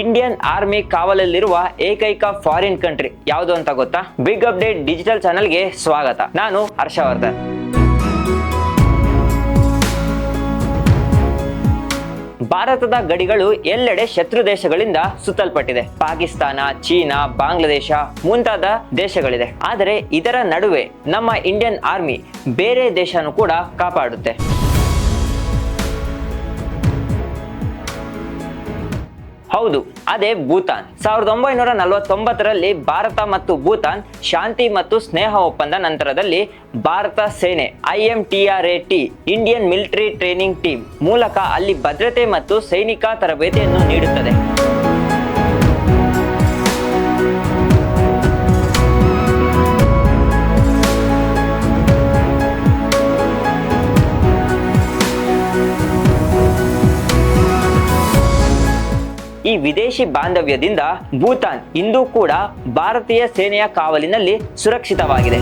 Indian army ಕಾವಲಲ್ಲಿರುವ ಏಕೈಕ foreign country ಯಾವುದು ಅಂತ ಗೊತ್ತಾ? ಬಿಗ್ ಅಪ್ಡೇಟ್ ಡಿಜಿಟಲ್ ಚಾನಲ್ಗೆ ಸ್ವಾಗತ. ನಾನು ಹರ್ಷವರ್ಧನ್. ಭಾರತದ ಗಡಿಗಳು ಎಲ್ಲೆಡೆ ಶತ್ರು ದೇಶಗಳಿಂದ ಸುತ್ತಲ್ಪಟ್ಟಿದೆ. ಪಾಕಿಸ್ತಾನ, ಚೀನಾ, ಬಾಂಗ್ಲಾದೇಶ ಮುಂತಾದ ದೇಶಗಳಿದೆ. ಆದರೆ ಇದರ ನಡುವೆ ನಮ್ಮ ಇಂಡಿಯನ್ ಆರ್ಮಿ ಬೇರೆ ದೇಶನೂ ಕೂಡ ಕಾಪಾಡುತ್ತೆ. ಹೌದು, ಅದೇ ಭೂತಾನ್. ಸಾವಿರದ ಒಂಬೈನೂರ ನಲವತ್ತೊಂಬತ್ತರಲ್ಲಿ ಭಾರತ ಮತ್ತು ಭೂತಾನ್ ಶಾಂತಿ ಮತ್ತು ಸ್ನೇಹ ಒಪ್ಪಂದ ನಂತರದಲ್ಲಿ ಭಾರತ ಸೇನೆ IMTRAT, Indian military training team ಮೂಲಕ ಅಲ್ಲಿ ಭದ್ರತೆ ಮತ್ತು ಸೈನಿಕ ತರಬೇತಿಯನ್ನು ನೀಡುತ್ತದೆ. ಈ ವಿದೇಶಿ ಬಾಂಧವ್ಯದಿಂದ ಭೂತಾನ್ ಇಂದೂ ಕೂಡ ಭಾರತೀಯ ಸೇನೆಯ ಕಾವಲಿನಲ್ಲಿ ಸುರಕ್ಷಿತವಾಗಿದೆ.